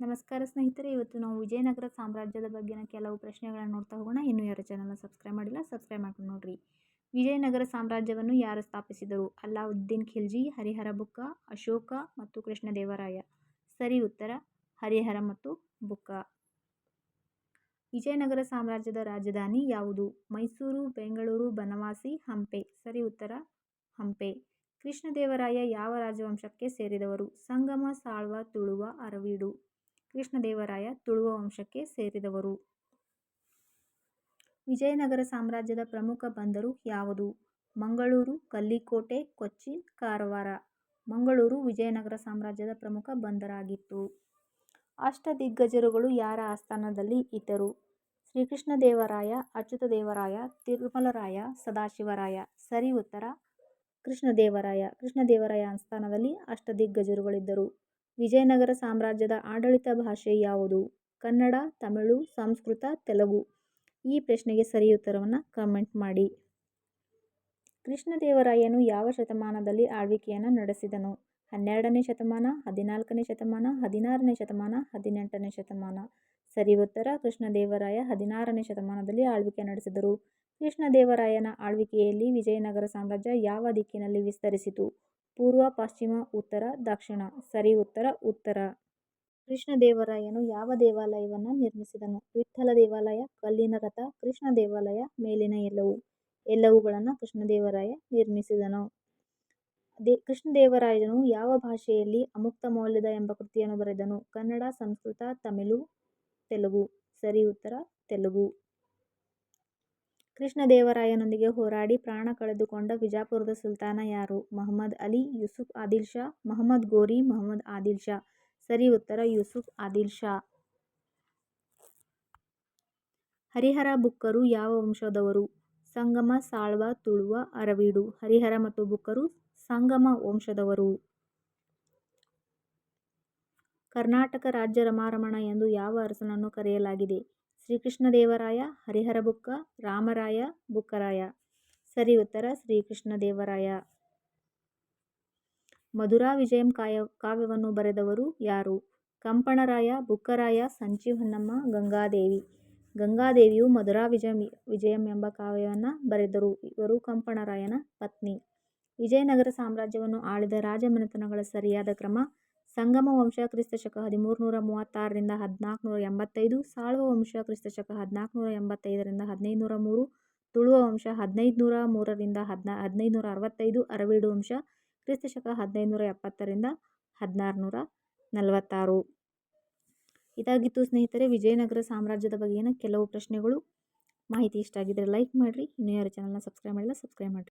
ನಮಸ್ಕಾರ ಸ್ನೇಹಿತರೆ, ಇವತ್ತು ನಾವು ವಿಜಯನಗರ ಸಾಮ್ರಾಜ್ಯದ ಬಗ್ಗೆನ ಕೆಲವು ಪ್ರಶ್ನೆಗಳನ್ನು ನೋಡ್ತಾ ಹೋಗೋಣ. ಇನ್ನೂ ಯಾರು ಚಾನಲ್ನ ಸಬ್ಸ್ಕ್ರೈಬ್ ಮಾಡಿಲ್ಲ ಸಬ್ಸ್ಕ್ರೈಬ್ ಮಾಡ್ಕೊಂಡು ನೋಡ್ರಿ. ವಿಜಯನಗರ ಸಾಮ್ರಾಜ್ಯವನ್ನು ಯಾರು ಸ್ಥಾಪಿಸಿದರು? ಅಲ್ಲಾವುದ್ದೀನ್ ಖಿಲ್ಜಿ, ಹರಿಹರ ಬುಕ್ಕ, ಅಶೋಕ ಮತ್ತು ಕೃಷ್ಣದೇವರಾಯ? ಸರಿ ಉತ್ತರ, ಹರಿಹರ ಮತ್ತು ಬುಕ್ಕ. ವಿಜಯನಗರ ಸಾಮ್ರಾಜ್ಯದ ರಾಜಧಾನಿ ಯಾವುದು? ಮೈಸೂರು, ಬೆಂಗಳೂರು, ಬನವಾಸಿ, ಹಂಪೆ. ಸರಿ ಉತ್ತರ, ಹಂಪೆ. ಕೃಷ್ಣದೇವರಾಯ ಯಾವ ರಾಜವಂಶಕ್ಕೆ ಸೇರಿದವರು? ಸಂಗಮ, ಸಾಳ್ವ, ತುಳುವ, ಅರವೀಡು. ಕೃಷ್ಣದೇವರಾಯ ತುಳುವ ವಂಶಕ್ಕೆ ಸೇರಿದವರು. ವಿಜಯನಗರ ಸಾಮ್ರಾಜ್ಯದ ಪ್ರಮುಖ ಬಂದರು ಯಾವುದು? ಮಂಗಳೂರು, ಕಲ್ಲಿಕೋಟೆ, ಕೊಚ್ಚಿ, ಕಾರವಾರ. ಮಂಗಳೂರು ವಿಜಯನಗರ ಸಾಮ್ರಾಜ್ಯದ ಪ್ರಮುಖ ಬಂದರಾಗಿತ್ತು. ಅಷ್ಟದಿಗ್ಗಜರುಗಳು ಯಾರ ಆಸ್ಥಾನದಲ್ಲಿ ಇದ್ದರು? ಶ್ರೀಕೃಷ್ಣದೇವರಾಯ, ಅಚ್ಯುತದೇವರಾಯ, ತಿರುಮಲರಾಯ, ಸದಾಶಿವರಾಯ. ಸರಿ ಉತ್ತರ, ಕೃಷ್ಣದೇವರಾಯ. ಕೃಷ್ಣದೇವರಾಯ ಆಸ್ಥಾನದಲ್ಲಿ ಅಷ್ಟದಿಗ್ಗಜರುಗಳಿದ್ದರು. ವಿಜಯನಗರ ಸಾಮ್ರಾಜ್ಯದ ಆಡಳಿತ ಭಾಷೆ ಯಾವುದು? ಕನ್ನಡ, ತಮಿಳು, ಸಂಸ್ಕೃತ, ತೆಲುಗು. ಈ ಪ್ರಶ್ನೆಗೆ ಸರಿ ಉತ್ತರವನ್ನು ಕಮೆಂಟ್ ಮಾಡಿ. ಕೃಷ್ಣದೇವರಾಯನು ಯಾವ ಶತಮಾನದಲ್ಲಿ ಆಳ್ವಿಕೆಯನ್ನು ನಡೆಸಿದನು? ಹನ್ನೆರಡನೇ ಶತಮಾನ, ಹದಿನಾಲ್ಕನೇ ಶತಮಾನ, ಹದಿನಾರನೇ ಶತಮಾನ, ಹದಿನೆಂಟನೇ ಶತಮಾನ? ಸರಿ ಉತ್ತರ, ಕೃಷ್ಣದೇವರಾಯ ಹದಿನಾರನೇ ಶತಮಾನದಲ್ಲಿ ಆಳ್ವಿಕೆ ನಡೆಸಿದರು. ಕೃಷ್ಣದೇವರಾಯನ ಆಳ್ವಿಕೆಯಲ್ಲಿ ವಿಜಯನಗರ ಸಾಮ್ರಾಜ್ಯ ಯಾವ ದಿಕ್ಕಿನಲ್ಲಿ ವಿಸ್ತರಿಸಿತು? ಪೂರ್ವ, ಪಶ್ಚಿಮ, ಉತ್ತರ, ದಕ್ಷಿಣ, ಸರಿ ಉತ್ತರ ಉತ್ತರ. ಕೃಷ್ಣದೇವರಾಯನು ಯಾವ ದೇವಾಲಯವನ್ನು ನಿರ್ಮಿಸಿದನು? ವಿಠ್ಠಲ ದೇವಾಲಯ, ಕಲ್ಲಿನ ರಥ, ಕೃಷ್ಣ ದೇವಾಲಯ, ಮೇಲಿನ ಎಲ್ಲವು. ಎಲ್ಲವುಗಳನ್ನು ಕೃಷ್ಣದೇವರಾಯ ನಿರ್ಮಿಸಿದನು. ದೇ ಕೃಷ್ಣದೇವರಾಯನು ಯಾವ ಭಾಷೆಯಲ್ಲಿ ಅಮುಕ್ತ ಮೌಲ್ಯದ ಎಂಬ ಕೃತಿಯನ್ನು ಬರೆದನು? ಕನ್ನಡ, ಸಂಸ್ಕೃತ, ತಮಿಳು, ತೆಲುಗು. ಸರಿ ಉತ್ತರ, ತೆಲುಗು. ಕೃಷ್ಣದೇವರಾಯನೊಂದಿಗೆ ಹೋರಾಡಿ ಪ್ರಾಣ ಕಳೆದುಕೊಂಡ ಬಿಜಾಪುರದ ಸುಲ್ತಾನ ಯಾರು? ಮಹಮ್ಮದ್ ಅಲಿ, ಯೂಸುಫ್ ಆದಿಲ್ ಶಾ, ಮಹಮ್ಮದ್ ಗೋರಿ, ಮಹಮ್ಮದ್ ಆದಿಲ್ ಶಾ. ಸರಿ ಉತ್ತರ, ಯೂಸುಫ್ ಆದಿಲ್ ಶಾ. ಹರಿಹರ ಬುಕ್ಕರು ಯಾವ ವಂಶದವರು? ಸಂಗಮ, ಸಾಳ್ವ, ತುಳುವ, ಅರವೀಡು. ಹರಿಹರ ಮತ್ತು ಬುಕ್ಕರು ಸಂಗಮ ವಂಶದವರು. ಕರ್ನಾಟಕ ರಾಜ್ಯ ರಮಾರಮಣ ಎಂದು ಯಾವ ಅರಸನನ್ನು ಕರೆಯಲಾಗಿದೆ? ಶ್ರೀಕೃಷ್ಣದೇವರಾಯ, ಹರಿಹರ ಬುಕ್ಕ, ರಾಮರಾಯ, ಬುಕ್ಕರಾಯ. ಸರಿ ಉತ್ತರ, ಶ್ರೀಕೃಷ್ಣದೇವರಾಯ. ಮಧುರಾ ವಿಜಯಂ ಕಾಯ, ಕಾವ್ಯವನ್ನು ಬರೆದವರು ಯಾರು? ಕಂಪಣರಾಯ, ಬುಕ್ಕರಾಯ ಸಂಚಿ ಹೊನ್ನಮ್ಮ, ಗಂಗಾದೇವಿ. ಗಂಗಾದೇವಿಯು ಮಧುರಾ ವಿಜಯಂ ವಿಜಯಂ ಎಂಬ ಕಾವ್ಯವನ್ನು ಬರೆದರು. ಇವರು ಕಂಪಣರಾಯನ ಪತ್ನಿ. ವಿಜಯನಗರ ಸಾಮ್ರಾಜ್ಯವನ್ನು ಆಳಿದ ರಾಜಮನೆತನಗಳ ಸರಿಯಾದ ಕ್ರಮ ಸಂಗಮ ವಂಶ ಕ್ರಿಸ್ತಶಕ ಹದಿಮೂರುನೂರ ಮೂವತ್ತಾರರಿಂದ ಹದಿನಾಲ್ಕುನೂರ ಎಂಬತ್ತೈದು, ಸಾಳ್ವ ವಂಶ ಕ್ರಿಸ್ತಶಕ ಹದಿನಾಲ್ಕುನೂರ ಎಂಬತ್ತೈದರಿಂದ ಹದಿನೈದುನೂರ ಮೂರು, ತುಳುವ ವಂಶ ಹದಿನೈದುನೂರ ಮೂರರಿಂದ ಹದಿನಾ, ಹದಿನೈದುನೂರ ಅರವತ್ತೈದು, ಅರವೀಡು ವಂಶ ಕ್ರಿಸ್ತಶಕ ಹದಿನೈದುನೂರ ಎಪ್ಪತ್ತರಿಂದ ಹದಿನಾರುನೂರ ನಲವತ್ತಾರು. ಇದಾಗಿತ್ತು ಸ್ನೇಹಿತರೆ, ವಿಜಯನಗರ ಸಾಮ್ರಾಜ್ಯದ ಬಗೆಗಿನ ಕೆಲವು ಪ್ರಶ್ನೆಗಳು. ಮಾಹಿತಿ ಇಷ್ಟ ಆಗಿದ್ದರೆ ಲೈಕ್ ಮಾಡಿರಿ, ಇನ್ನೂ ಯಾರು ಚಾನಲ್ನ ಸಬ್ಸ್ಕ್ರೈಬ್ ಮಾಡಿಲ್ಲ ಸಬ್ಸ್ಕ್ರೈಬ್ ಮಾಡಿರಿ.